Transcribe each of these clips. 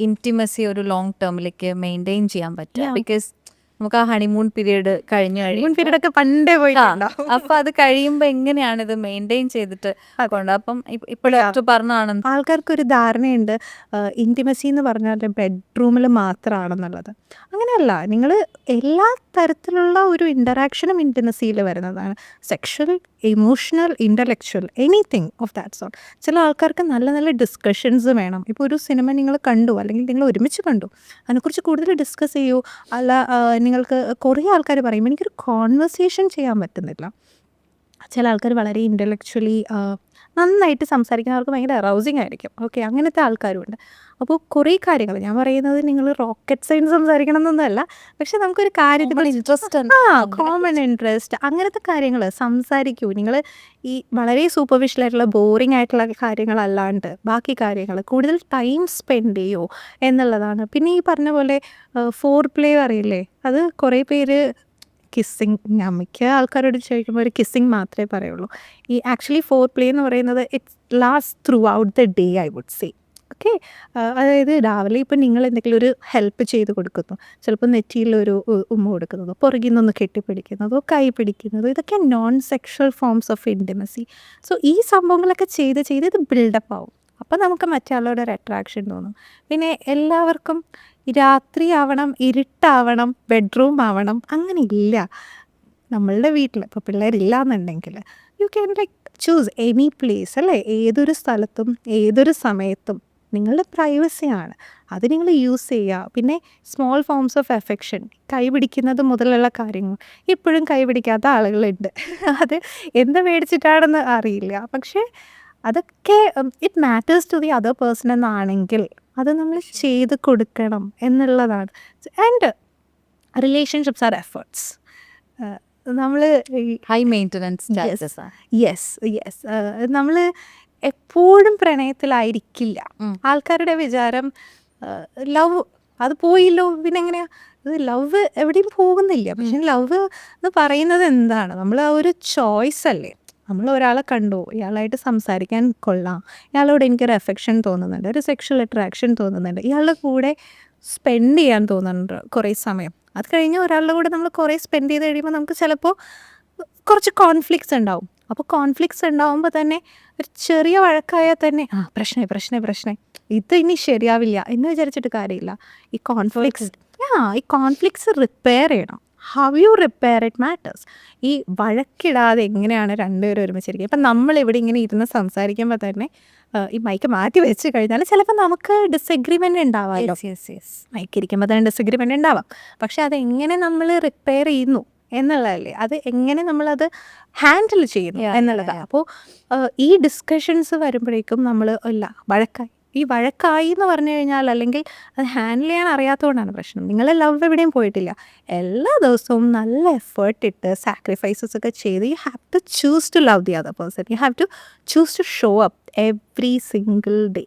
Intimacy ഒരു long ടേമിലേക്ക് maintain ചെയ്യാൻ പറ്റുക. ബിക്കോസ് നമുക്ക് ആ ഹണിമൂൺ പീരീഡ് കഴിഞ്ഞു ഹണിമൂൺ പീരീഡ് ഒക്കെ പണ്ടേ പോയി അപ്പൊ അത് കഴിയുമ്പോ എങ്ങനെയാണ് ഇത് മെയിന്റെയിൻ ചെയ്തിട്ട് കൊണ്ട് അപ്പം ഇപ്പോൾ. ഡോക്ടർ പറഞ്ഞതാണ്. ആൾക്കാർക്ക് ഒരു ധാരണയുണ്ട് ഇന്റിമസി എന്ന് പറഞ്ഞാൽ ബെഡ്റൂമിൽ മാത്രമാണെന്നുള്ളത് അങ്ങനെയല്ല നിങ്ങൾ എല്ലാ തരത്തിലുള്ള ഒരു ഇന്ററാക്ഷനും ഇന്റിമസിയിൽ വരുന്നതാണ്. Sexual emotional intellectual anything of that zone ചില ആൾക്കാർക്ക് നല്ല നല്ല ഡിസ്കഷൻസ് വേണം. ഇപ്പോൾ ഒരു സിനിമ നിങ്ങൾ കണ്ടു അല്ലെങ്കിൽ നിങ്ങൾ ഒരുമിച്ച് കണ്ടു അതിനെക്കുറിച്ച് കൂടുതൽ ഡിസ്കസ് ചെയ്യൂ അല്ല നിങ്ങൾക്ക് കുറേ ആൾക്കാർ പറയും. എനിക്കൊരു കോൺവെർസേഷൻ ചെയ്യാൻ പറ്റുന്നില്ല. ചില ആൾക്കാർ വളരെ ഇന്റലക്ച്വലി നന്നായിട്ട് സംസാരിക്കുന്നവർക്ക് ഭയങ്കര അറൗസിങ് ആയിരിക്കും. ഓക്കെ അങ്ങനത്തെ ആൾക്കാരുമുണ്ട് അപ്പോൾ കുറേ കാര്യങ്ങൾ. ഞാൻ പറയുന്നത് നിങ്ങൾ റോക്കറ്റ് സയൻസ് സംസാരിക്കണം എന്നൊന്നുമല്ല പക്ഷെ നമുക്കൊരു കാര്യത്തിൽ ഇൻട്രസ്റ്റ് ആ കോമൺ ഇൻട്രസ്റ്റ് അങ്ങനത്തെ കാര്യങ്ങൾ സംസാരിക്കൂ. നിങ്ങൾ ഈ വളരെ സൂപ്പർഫിഷ്യൽ ആയിട്ടുള്ള ബോറിംഗ് ആയിട്ടുള്ള കാര്യങ്ങളല്ലാണ്ട് ബാക്കി കാര്യങ്ങൾ കൂടുതൽ ടൈം സ്പെൻഡ് ചെയ്യോ എന്നുള്ളതാണ്. പിന്നെ ഈ പറഞ്ഞ പോലെ ഫോർ പ്ലേ അറിയില്ലേ? അത് കുറേ പേര് കിസ്സിങ് മിക്ക ആൾക്കാരോട് ചോദിക്കുമ്പോൾ ഒരു കിസ്സിങ് മാത്രമേ പറയുള്ളൂ. ഈ ആക്ച്വലി ഫോർ പ്ലേ എന്ന് പറയുന്നത് it's last throughout the day I would say okay അതായത് രാവിലെ ഇപ്പം നിങ്ങൾ എന്തെങ്കിലും ഒരു ഹെൽപ്പ് ചെയ്ത് കൊടുക്കുന്നു. ചിലപ്പോൾ നെറ്റിയിലൊരു ഉമ്മ കൊടുക്കുന്നതോ പുറകിൽ നിന്നൊന്ന് കെട്ടിപ്പിടിക്കുന്നതോ കൈ പിടിക്കുന്നതോ ഇതൊക്കെ non sexual forms of intimacy so ഈ സംഭവങ്ങളൊക്കെ ചെയ്ത് ചെയ്ത് ഇത് ബിൽഡപ്പ് ആവും. അപ്പം നമുക്ക് മറ്റുള്ളവരുടെ ഒരു അട്രാക്ഷൻ തോന്നും. പിന്നെ എല്ലാവർക്കും രാത്രി ആവണം ഇരുട്ടാവണം ബെഡ്റൂം ആവണം അങ്ങനെ ഇല്ല നമ്മളുടെ വീട്ടിൽ ഇപ്പോൾ പിള്ളേരില്ല എന്നുണ്ടെങ്കിൽ you can like choose any place അല്ലേ? ഏതൊരു സ്ഥലത്തും ഏതൊരു സമയത്തും നിങ്ങളുടെ പ്രൈവസിയാണ് അത് നിങ്ങൾ യൂസ് ചെയ്യുക പിന്നെ സ്മോൾ ഫോംസ് ഓഫ് എഫെക്ഷൻ കൈ പിടിക്കുന്നത് മുതലുള്ള കാര്യങ്ങൾ. ഇപ്പോഴും കൈ പിടിക്കാത്ത ആളുകളുണ്ട്. അത് എന്ത് മേടിച്ചിട്ടാണെന്ന് അറിയില്ല. പക്ഷേ അതൊക്കെ it matters to the other person എന്നാണെങ്കിൽ അത് നമ്മൾ ചെയ്ത് കൊടുക്കണം എന്നുള്ളതാണ്. ആൻഡ് റിലേഷൻഷിപ്സ് ആർ എഫേർട്സ് നമ്മൾ ഹൈ മെയിന്റനൻസ് യെസ് യെസ് നമ്മൾ എപ്പോഴും പ്രണയത്തിലായിരിക്കില്ല. ആൾക്കാരുടെ വിചാരം ലവ് അത് പോയില്ലോ പിന്നെ എങ്ങനെയാ അത് ലവ് എവിടെയും പോകുന്നില്ല. പക്ഷെ ലവ് എന്ന് പറയുന്നത് എന്താണ്? നമ്മൾ ആ ഒരു ചോയ്സ് അല്ലേ? നമ്മൾ ഒരാളെ കണ്ടു ഇയാളായിട്ട് സംസാരിക്കാൻ കൊള്ളാം. ഇയാളോട് എനിക്കൊരു എഫെക്ഷൻ തോന്നുന്നുണ്ട് ഒരു സെക്ഷൽ അട്രാക്ഷൻ തോന്നുന്നുണ്ട്. ഇയാളുടെ കൂടെ സ്പെൻഡ് ചെയ്യാൻ തോന്നുന്നുണ്ട് കുറേ സമയം. അത് കഴിഞ്ഞ് ഒരാളുടെ കൂടെ നമ്മൾ കുറേ സ്പെൻഡ് ചെയ്ത് കഴിയുമ്പോൾ നമുക്ക് ചിലപ്പോൾ കുറച്ച് കോൺഫ്ലിക്ട്സ് ഉണ്ടാവും. അപ്പോൾ കോൺഫ്ലിക്ട്സ് ഉണ്ടാവുമ്പോൾ തന്നെ ഒരു ചെറിയ വഴക്കായാൽ തന്നെ ആ പ്രശ്നമായി പ്രശ്നമായി പ്രശ്നമായി ഇത് ഇനി ശരിയാവില്ല. എന്ന് വിചാരിച്ചിട്ട് കാര്യമില്ല. ഈ കോൺഫ്ലിക്ട്സ് ആ ഈ കോൺഫ്ലിക്ട്സ് റിപ്പയർ ചെയ്യണം. How you repair it matters ഈ വഴക്കിടാതെ എങ്ങനെയാണ് രണ്ടുപേരും ഒരുമിച്ചിരിക്കുക? ഇപ്പം നമ്മൾ ഇവിടെ ഇങ്ങനെ ഇരുന്ന് സംസാരിക്കുമ്പോൾ തന്നെ ഈ മൈക്ക് മാറ്റി വെച്ച് കഴിഞ്ഞാൽ ചിലപ്പോൾ നമുക്ക് ഡിസഗ്രിമെന്റ് ഉണ്ടാവാമല്ലോ യെസ് യെസ് മയക്കിരിക്കുമ്പോൾ തന്നെ ഡിസഗ്രിമെന്റ് ഉണ്ടാവാം. പക്ഷെ അത് എങ്ങനെ നമ്മൾ റിപ്പയർ ചെയ്യുന്നു എന്നുള്ളതല്ലേ? അത് എങ്ങനെ നമ്മളത് ഹാൻഡിൽ ചെയ്യുന്നു എന്നുള്ളതാണ് അപ്പോൾ ഈ ഡിസ്കഷൻസ് വരുമ്പോഴേക്കും നമ്മൾ ഇല്ല വഴക്കായി. ഈ വഴക്കായി എന്ന് പറഞ്ഞു കഴിഞ്ഞാൽ അല്ലെങ്കിൽ അത് ഹാൻഡിൽ ചെയ്യാൻ അറിയാത്തതുകൊണ്ടാണ് പ്രശ്നം. നിങ്ങൾ ലവ് എവിടെയും പോയിട്ടില്ല. എല്ലാ ദിവസവും നല്ല എഫേർട്ട് ഇട്ട് സാക്രിഫൈസസ് ഒക്കെ ചെയ്ത് you have to choose to love the other person you have to choose to show up every single day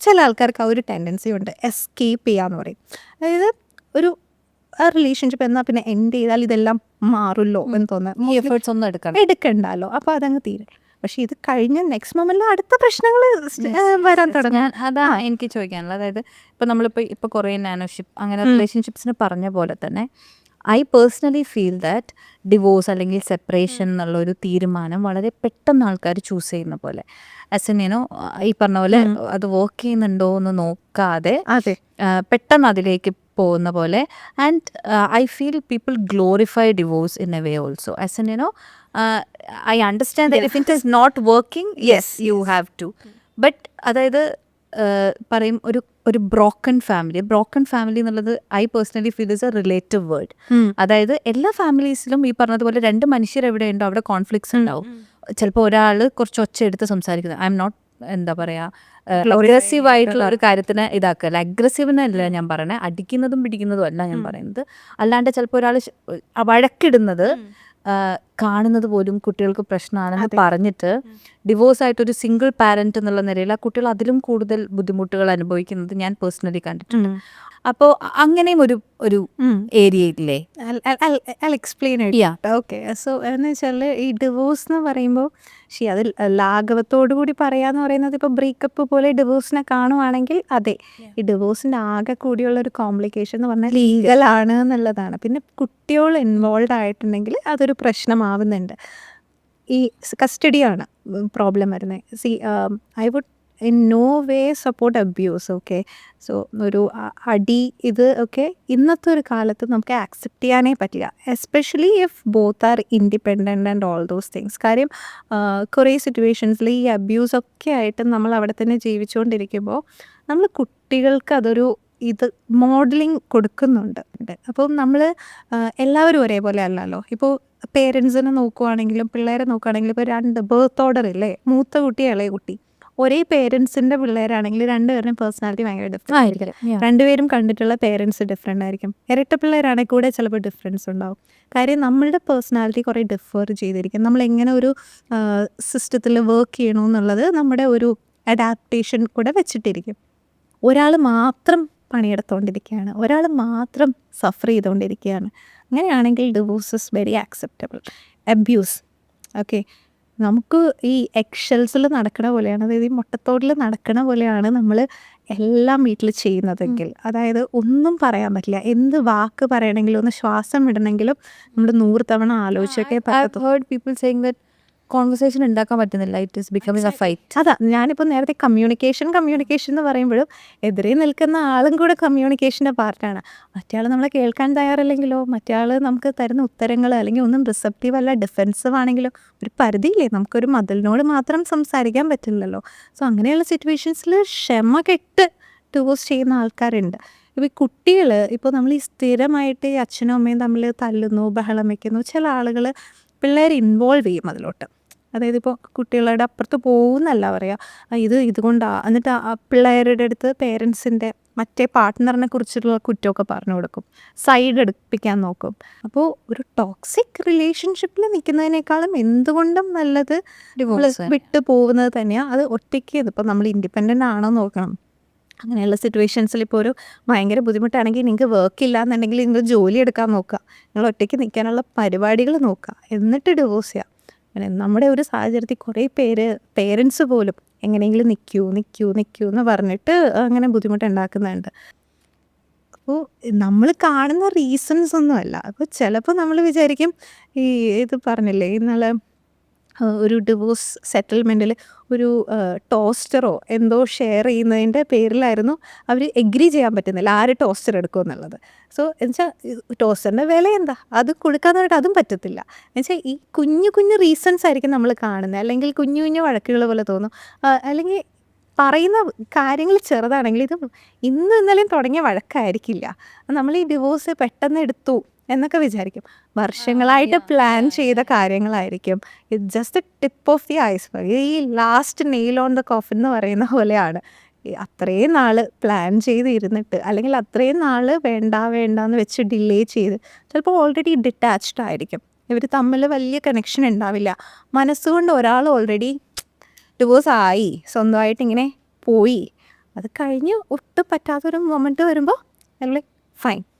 ചില ആൾക്കാർക്ക് ആ ഒരു ടെൻഡൻസി ഉണ്ട്. എസ്കേപ്പ് ചെയ്യാന്ന് പറയും. അതായത് ഒരു ആ റിലേഷൻഷിപ്പ് എന്നാൽ പിന്നെ എൻഡ് ചെയ്താൽ ഇതെല്ലാം മാറുമല്ലോ എന്ന് തോന്നുന്നു എഫേർട്സ് ഒന്നും എടുക്കണം എടുക്കണ്ടല്ലോ. അപ്പോൾ അതങ്ങ് തീരെ. പക്ഷെ ഇത് കഴിഞ്ഞ നെക്സ്റ്റ് മൊമെന്റിൽ അടുത്ത പ്രശ്നങ്ങൾ വരാൻ തുടങ്ങും. ഞാൻ അതാ എനിക്ക് ചോദിക്കാനുള്ളത്. അതായത് ഇപ്പൊ നമ്മളിപ്പോ ഇപ്പൊ കുറേ നാനോഷിപ്പ് അങ്ങനെ. റിലേഷൻഷിപ്സിന് പറഞ്ഞ പോലെ തന്നെ I personally feel that divorce അല്ലെങ്കിൽ സെപ്പറേഷൻ എന്നുള്ള ഒരു തീരുമാനം വളരെ പെട്ടെന്ന് ആൾക്കാർ ചൂസ് ചെയ്യുന്ന പോലെ. ആസ് എൻ യുനോ ഈ പറഞ്ഞ പോലെ അത് വർക്ക് ചെയ്യുന്നുണ്ടോ എന്ന് നോക്കാതെ അതെ. പെട്ടെന്ന് അതിലേക്ക് പോകുന്ന പോലെ. And I feel people glorify divorce in a way also as an you know I understand if it is not working yes you have to but അതായത് ആ, പറയും ഒരു ഒരു ബ്രോക്കൺ ഫാമിലി ബ്രോക്കൺ ഫാമിലി എന്നുള്ളത് I personally feel is a relative word അതായത് എല്ലാ ഫാമിലീസിലും ഈ പറഞ്ഞതുപോലെ രണ്ട് മനുഷ്യർ എവിടെ ഉണ്ടോ അവിടെ കോൺഫ്ലിക്ട്സ് ഉണ്ടാവും. ചിലപ്പോൾ ഒരാൾ കുറച്ച് ഒച്ച എടുത്ത് സംസാരിക്കുന്നത്. ഐ എം നോട്ട് എന്താ പറയാ അഗ്രസീവ് ആയിട്ടുള്ള ഒരു കാര്യത്തിന് ഇതാക്കല്ല അഗ്രസീവിനല്ല ഞാൻ പറയണേ. അടിക്കുന്നതും പിടിക്കുന്നതും അല്ല ഞാൻ പറയുന്നത്. അല്ലാണ്ട് ചിലപ്പോൾ ഒരാൾ വഴക്കിടുന്നത് കാണുന്നത് പോലും കുട്ടികൾക്ക് പ്രശ്നമാണെന്ന് പറഞ്ഞിട്ട് ഡിവോഴ്സ് ആയിട്ട് ഒരു സിംഗിൾ പാരന്റ് എന്നുള്ള നിലയിൽ ആ കുട്ടികൾ അതിലും കൂടുതൽ ബുദ്ധിമുട്ടുകൾ അനുഭവിക്കുന്നത് ഞാൻ പേഴ്സണലി കണ്ടിട്ടുണ്ട്. അപ്പോ അങ്ങനെയും ഒരു ഒരു ഏരിയ ഇല്ലേ? എക്സ്പ്ലെയിൻ. ഓക്കെ സോ എന്ന് വെച്ചാൽ ഈ ഡിവോഴ്സ് എന്ന് പറയുമ്പോൾ ശരി അതിൽ ലാഘവത്തോടു കൂടി പറയാന്ന് പറയുന്നത് ഇപ്പോൾ ബ്രേക്കപ്പ് പോലെ ഡിവോഴ്സിനെ കാണുവാണെങ്കിൽ അതെ. ഈ ഡിവോഴ്സിന്റെ ആകെ കൂടിയുള്ള ഒരു കോംപ്ലിക്കേഷൻ എന്ന് പറഞ്ഞാൽ ലീഗൽ ആണ് എന്നുള്ളതാണ്. പിന്നെ കുട്ടികൾ ഇൻവോൾവ് ആയിട്ടുണ്ടെങ്കിൽ അതൊരു പ്രശ്നമാവുന്നുണ്ട് ഈ കസ്റ്റഡിയാണ് പ്രോബ്ലം വരുന്നത്. See I would in no way support abuse okay? So ഒരു അടി ഇത് ഒക്കെ ഇന്നത്തെ ഒരു കാലത്ത് നമുക്ക് ആക്സെപ്റ്റ് ചെയ്യാനേ പറ്റില്ല. Especially if both are independent and all those things. കാര്യം കുറേ സിറ്റുവേഷൻസിൽ ഈ അബ്യൂസ് ഒക്കെ ആയിട്ട് നമ്മൾ അവിടെ തന്നെ ജീവിച്ചുകൊണ്ടിരിക്കുമ്പോൾ നമ്മൾ കുട്ടികൾക്ക് അതൊരു ഇത് മോഡലിംഗ് കൊടുക്കുന്നുണ്ട്. അപ്പോൾ നമ്മൾ എല്ലാവരും ഒരേപോലെ അല്ലല്ലോ? ഇപ്പോൾ പേരൻസിനെ നോക്കുവാണെങ്കിലും പിള്ളേരെ നോക്കുകയാണെങ്കിലും ഇപ്പോൾ രണ്ട് ബർത്ത് ഓർഡർ ഇല്ലേ? മൂത്ത കുട്ടി ഇളയ കുട്ടി. ഒരേ പേരൻസിന്റെ പിള്ളേരാണെങ്കിൽ രണ്ടുപേരുടെയും പേഴ്സണാലിറ്റി ഭയങ്കര ഡിഫറെന്റ് ആയിരിക്കും. രണ്ടുപേരും കണ്ടിട്ടുള്ള പേരൻസ് ഡിഫറെന്റ് ആയിരിക്കും. ഇരട്ട പിള്ളേരാണെങ്കിൽ കൂടെ ചിലപ്പോൾ ഡിഫറൻസ് ഉണ്ടാവും. കാര്യം നമ്മളുടെ പേഴ്സണാലിറ്റി കുറേ ഡിഫർ ചെയ്തിരിക്കും. നമ്മൾ എങ്ങനെ ഒരു സിസ്റ്റത്തിൽ വർക്ക് ചെയ്യണമെന്നുള്ളത് നമ്മുടെ ഒരു അഡാപ്റ്റേഷൻ കൂടെ വെച്ചിട്ടിരിക്കും. ഒരാൾ മാത്രം പണിയെടുത്തുകൊണ്ടിരിക്കുകയാണ് ഒരാൾ മാത്രം സഫർ ചെയ്തുകൊണ്ടിരിക്കുകയാണ് അങ്ങനെയാണെങ്കിൽ divorce is very acceptable abuse okay നമുക്ക് ഈ എക്ഷൽസിൽ നടക്കണ പോലെയാണ് അതായത് ഈ മുട്ടത്തോടിൽ നടക്കണ പോലെയാണ് നമ്മൾ എല്ലാം വീട്ടിൽ ചെയ്യുന്നതെങ്കിൽ. അതായത് ഒന്നും പറയാൻ പറ്റില്ല. എന്ത് വാക്ക് പറയണമെങ്കിലും ഒന്ന് ശ്വാസം വിടണമെങ്കിലും നമ്മൾ നൂറ് തവണ ആലോചിച്ചൊക്കെ പീപ്പിൾ സെയിങ് ദറ്റ് കോൺവെർസേഷൻ ഉണ്ടാക്കാൻ പറ്റുന്നില്ല. It is becoming a fight അതാ ഞാനിപ്പോൾ നേരത്തെ കമ്മ്യൂണിക്കേഷൻ കമ്മ്യൂണിക്കേഷൻ എന്ന് പറയുമ്പോഴും എതിരെ നിൽക്കുന്ന ആളും കൂടെ കമ്മ്യൂണിക്കേഷന്റെ പാർട്ടാണ് മറ്റേ നമ്മളെ കേൾക്കാൻ തയ്യാറല്ലെങ്കിലോ മറ്റേ നമുക്ക് തരുന്ന ഉത്തരങ്ങൾ അല്ലെങ്കിൽ ഒന്നും റിസപ്റ്റീവ് അല്ല ഡിഫെൻസീവ് ആണെങ്കിലോ ഒരു പരിധിയില്ലേ? നമുക്കൊരു മതിലിനോട് മാത്രം സംസാരിക്കാൻ പറ്റില്ലല്ലോ. സോ അങ്ങനെയുള്ള സിറ്റുവേഷൻസിൽ ക്ഷമ കെട്ട് ടൂസ് ചെയ്യുന്ന ആൾക്കാരുണ്ട്. ഇപ്പോൾ ഈ കുട്ടികൾ ഇപ്പോൾ നമ്മൾ ഈ സ്ഥിരമായിട്ട് ഈ അച്ഛനും അമ്മയും തമ്മിൽ തല്ലുന്നു ബഹളം വയ്ക്കുന്നു ചില ആളുകൾ പിള്ളേർ ഇൻവോൾവ് ചെയ്യും അതിലോട്ട്. അതായത് ഇപ്പോൾ കുട്ടികളുടെ അപ്പുറത്ത് പോകുന്നല്ല പറയുക ഇത് ഇതുകൊണ്ടാ എന്നിട്ട് ആ പിള്ളേരുടെ അടുത്ത് പേരൻസിന്റെ മറ്റേ പാർട്ട്ണറിനെ കുറിച്ചിട്ടുള്ള കുറ്റമൊക്കെ പറഞ്ഞു കൊടുക്കും. സൈഡ് എടുപ്പിക്കാൻ നോക്കും. അപ്പോൾ ഒരു ടോക്സിക് റിലേഷൻഷിപ്പിൽ നിൽക്കുന്നതിനേക്കാളും എന്തുകൊണ്ടും നല്ലത് വിട്ടു പോകുന്നത് തന്നെയാണ് അത് ഒറ്റയ്ക്ക് ഇതിപ്പോൾ നമ്മൾ ഇൻഡിപെൻഡന്റ് ആണോ നോക്കണം. അങ്ങനെയുള്ള സിറ്റുവേഷൻസിൽ ഇപ്പോൾ ഒരു ഭയങ്കര ബുദ്ധിമുട്ടാണെങ്കിൽ നിങ്ങൾക്ക് വർക്ക് ഇല്ല എന്നുണ്ടെങ്കിൽ നിങ്ങൾ ജോലി എടുക്കാൻ നോക്കുക. നിങ്ങൾ ഒറ്റയ്ക്ക് നിൽക്കാനുള്ള പരിപാടികൾ നോക്കുക. എന്നിട്ട് ഡിവോഴ്സ് ചെയ്യുക അങ്ങനെ നമ്മുടെ ഒരു സാഹചര്യത്തിൽ കുറേ പേര് പേരൻസ് പോലും എങ്ങനെയെങ്കിലും നിൽക്കൂ നിൽക്കൂ നിൽക്കൂ എന്ന് പറഞ്ഞിട്ട് അങ്ങനെ ബുദ്ധിമുട്ടുണ്ടാക്കുന്നുണ്ട്. അപ്പോൾ നമ്മൾ കാണുന്ന റീസൺസ് ഒന്നുമല്ല. അപ്പോൾ ചിലപ്പോൾ നമ്മൾ വിചാരിക്കും ഈ ഇത് പറഞ്ഞില്ലേ ഇന്നലെ ഒരു ഡിവോഴ്സ് സെറ്റിൽമെന്റിൽ ഒരു ടോസ്റ്ററോ എന്തോ ഷെയർ ചെയ്യുന്നതിന്റെ പേരിലായിരുന്നു അവർ എഗ്രി ചെയ്യാൻ പറ്റുന്നില്ല ആര് ടോസ്റ്റർ എടുക്കും എന്നുള്ളത്. സോ എന്നുവെച്ചാൽ ടോസ്റ്ററിന്റെ വില എന്താ? അത് കൊടുക്കാന്നായിട്ട് അതും പറ്റത്തില്ല. എന്നുവെച്ചാൽ ഈ കുഞ്ഞു കുഞ്ഞു റീസൺസ് ആയിരിക്കും നമ്മൾ കാണുന്നത്. അല്ലെങ്കിൽ കുഞ്ഞു കുഞ്ഞു വഴക്കുകൾ പോലെ തോന്നും. അല്ലെങ്കിൽ പറയുന്ന കാര്യങ്ങൾ ചെറുതാണെങ്കിൽ ഇത് ഇന്ന് ഇന്നലെയും തുടങ്ങിയ വഴക്കായിരിക്കില്ല. നമ്മൾ ഈ ഡിവോഴ്സ് പെട്ടെന്ന് എടുത്തു. എന്നൊക്കെ വിചാരിക്കും. വർഷങ്ങളായിട്ട് പ്ലാൻ ചെയ്ത കാര്യങ്ങളായിരിക്കും. It just tip of the iceberg ഈ last nail on the coffin എന്ന് പറയുന്ന പോലെയാണ്. അത്രയും നാൾ പ്ലാൻ ചെയ്തിരുന്നിട്ട് അല്ലെങ്കിൽ അത്രയും നാൾ വേണ്ട വേണ്ട എന്ന് വെച്ച് ഡിലേ ചെയ്ത് ചിലപ്പോൾ ഓൾറെഡി ഡിറ്റാച്ച്ഡ് ആയിരിക്കും. ഇവർ തമ്മിൽ വലിയ കണക്ഷൻ ഉണ്ടാവില്ല. മനസ്സുകൊണ്ട് ഒരാൾ ഓൾറെഡി ഡിവോഴ്സ് ആയി സ്വന്തമായിട്ട് ഇങ്ങനെ പോയി. അത് കഴിഞ്ഞ് ഒട്ടും പറ്റാത്തൊരു മൊമെന്റ് വരുമ്പോൾ ലൈക്ക് ഫൈൻ